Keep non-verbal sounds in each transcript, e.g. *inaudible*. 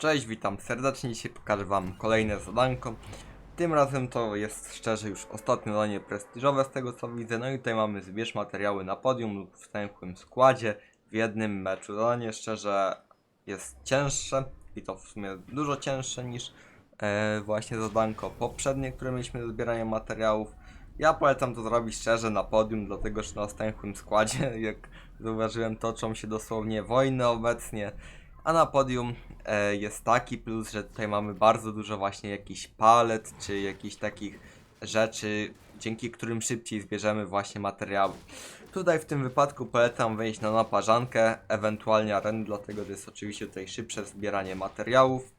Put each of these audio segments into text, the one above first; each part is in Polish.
Cześć, witam serdecznie. Dzisiaj pokażę Wam kolejne zadanko. Tym razem to jest szczerze już ostatnie zadanie prestiżowe z tego co widzę. No i tutaj mamy zbierz materiały na podium lub w stępłym składzie w jednym meczu. Zadanie szczerze jest cięższe i to w sumie dużo cięższe niż e, właśnie zadanko poprzednie, które mieliśmy do zbierania materiałów. Ja polecam to zrobić szczerze na podium, dlatego że na stęchłym składzie, *laughs* jak zauważyłem, toczą się dosłownie wojny obecnie. A na podium e, jest taki plus, że tutaj mamy bardzo dużo właśnie jakichś palet, czy jakichś takich rzeczy, dzięki którym szybciej zbierzemy właśnie materiały. Tutaj w tym wypadku polecam wejść na naparzankę, ewentualnie arenę, dlatego że jest oczywiście tutaj szybsze zbieranie materiałów.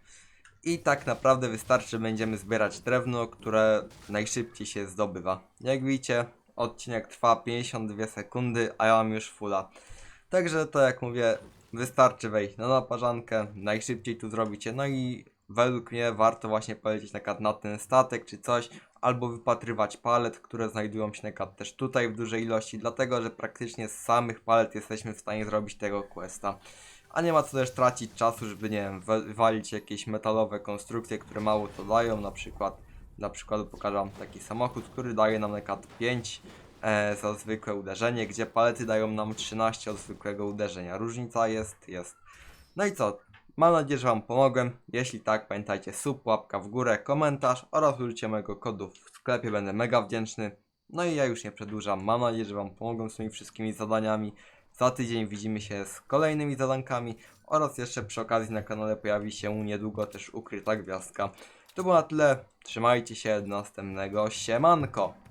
I tak naprawdę wystarczy, będziemy zbierać drewno, które najszybciej się zdobywa. Jak widzicie, odcinek trwa 52 sekundy, a ja mam już fulla. Także to jak mówię, wystarczy wejść na naparzankę, najszybciej tu zrobicie. No i według mnie warto właśnie polecieć na na ten statek czy coś, albo wypatrywać palet, które znajdują się na też tutaj w dużej ilości, dlatego że praktycznie z samych palet jesteśmy w stanie zrobić tego questa. A nie ma co też tracić czasu, żeby nie wiem, wywalić jakieś metalowe konstrukcje, które mało to dają, na przykład na przykład pokażę wam taki samochód, który daje nam na przykład 5 e, za zwykłe uderzenie, gdzie palety dają nam 13 od zwykłego uderzenia. Różnica jest, jest. No i co? Mam nadzieję, że Wam pomogłem. Jeśli tak, pamiętajcie sub, łapka w górę, komentarz oraz użycie mojego kodu w sklepie, będę mega wdzięczny. No i ja już nie przedłużam. Mam nadzieję, że Wam pomogłem z tymi wszystkimi zadaniami. Za tydzień widzimy się z kolejnymi zadankami oraz jeszcze przy okazji na kanale pojawi się niedługo też ukryta gwiazdka. To było na tyle. Trzymajcie się. Do następnego. Siemanko!